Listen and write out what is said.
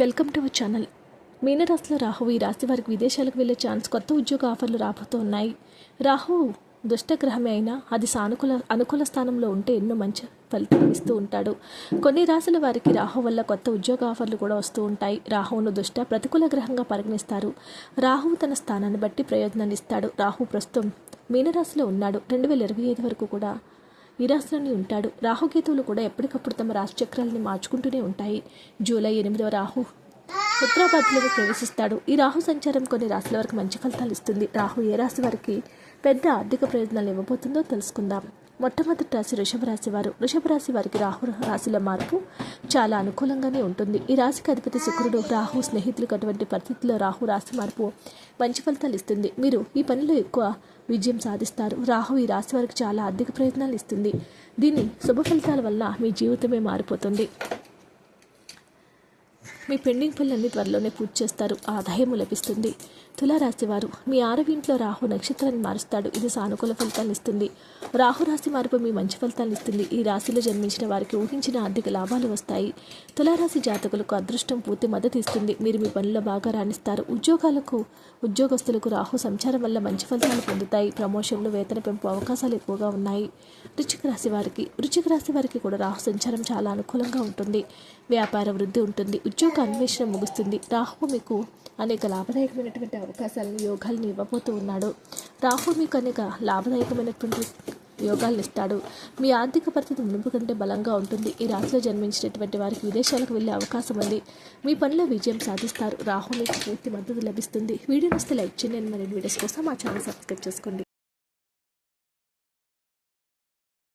Welcome to our channel. మీనరాశిలో రాహు ఈ రాశి వారికి విదేశాలకు వెళ్ళే ఛాన్స్ కొత్త ఉద్యోగ ఆఫర్లు రాబోతూ ఉన్నాయి. రాహు దుష్టగ్రహమే అయినా అది సానుకూల అనుకూల స్థానంలో ఉంటే ఎన్నో మంచి ఫలితాలు ఇస్తూ ఉంటాడు. కొన్ని రాశుల వారికి రాహు వల్ల కొత్త ఉద్యోగ ఆఫర్లు కూడా వస్తూ ఉంటాయి. రాహువును దుష్ట ప్రతికూల గ్రహంగా పరిగణిస్తారు. రాహువు తన స్థానాన్ని బట్టి ప్రయోజనాన్ని ఇస్తాడు. రాహు ప్రస్తుతం మీనరాశిలో ఉన్నాడు. రెండు వేల ఇరవై ఐదు వరకు కూడా ఈ ఉంటాడు. రాహుకేతువులు కూడా ఎప్పటికప్పుడు తమ రాశిచక్రాలని మార్చుకుంటూనే ఉంటాయి. జూలై ఎనిమిదవ రాహు ఉత్తరాబాద్లోకి ప్రవేశిస్తాడు. ఈ రాహు సంచారం కొన్ని రాశుల వరకు మంచి ఫలితాలు ఇస్తుంది. రాహు ఏ రాశి వారికి పెద్ద ఆర్థిక ప్రయోజనాలు ఇవ్వబోతుందో తెలుసుకుందాం. మొట్టమొదటి రాశి వృషభ రాశి వారు. వృషభ రాశి వారికి రాహు రాశిలో మార్పు చాలా అనుకూలంగానే ఉంటుంది. ఈ రాశికి అధిపతి శుక్రుడు రాహు స్నేహితులకు అటువంటి పరిస్థితుల్లో రాహు రాశి మార్పు మంచి ఫలితాలు ఇస్తుంది. మీరు ఈ పనిలో ఎక్కువ విజయం సాధిస్తారు. రాహు ఈ రాశి వారికి చాలా ఆర్థిక ప్రయోజనాలు ఇస్తుంది. దీని శుభ ఫలితాల వల్ల మీ జీవితమే మారిపోతుంది. మీ పెండింగ్ పనులన్నీ త్వరలోనే పూర్తి చేస్తారు. ఆదాయము లభిస్తుంది. తులారాశివారు మీ ఆరవ ఇంట్లో రాహు నక్షత్రాన్ని మారుస్తాడు. ఇది సానుకూల ఫలితాన్ని ఇస్తుంది. రాహు రాశి మార్పు మీ మంచి ఫలితాన్ని ఇస్తుంది. ఈ రాశిలో జన్మించిన వారికి ఊహించిన ఆర్థిక లాభాలు వస్తాయి. తులారాశి జాతకులకు అదృష్టం పూర్తి మద్దతు ఇస్తుంది. మీరు మీ పనుల్లో బాగా రాణిస్తారు. ఉద్యోగాలకు ఉద్యోగస్తులకు రాహు సంచారం వల్ల మంచి ఫలితాలు పొందుతాయి. ప్రమోషన్లు వేతన పెంపు అవకాశాలు ఎక్కువగా ఉన్నాయి. వృచ్చిక రాశి వారికి వృచ్చిక రాశి వారికి కూడా రాహు సంచారం చాలా అనుకూలంగా ఉంటుంది. వ్యాపార వృద్ధి ఉంటుంది. ఉద్యోగ అన్వేషణ ముగుస్తుంది. రాహు మీకు అనేక లాభదాయకమైనటువంటి అవకాశాలను యోగాలను ఇవ్వబోతూ ఉన్నాడు. రాహు మీకు అనేక లాభదాయకమైనటువంటి యోగాలను ఇస్తాడు. మీ ఆర్థిక పరిస్థితి మునుపు కంటే బలంగా ఉంటుంది. ఈ రాశిలో జన్మించినటువంటి వారికి విదేశాలకు వెళ్ళే అవకాశం ఉంది. మీ పనిలో విజయం సాధిస్తారు. రాహు మీకు పూర్తి మద్దతు లభిస్తుంది. వీడియో వస్తే లైక్ చేయండి. మరిన్ని వీడియోస్ కోసం మా ఛానల్ సబ్స్క్రైబ్ చేసుకోండి.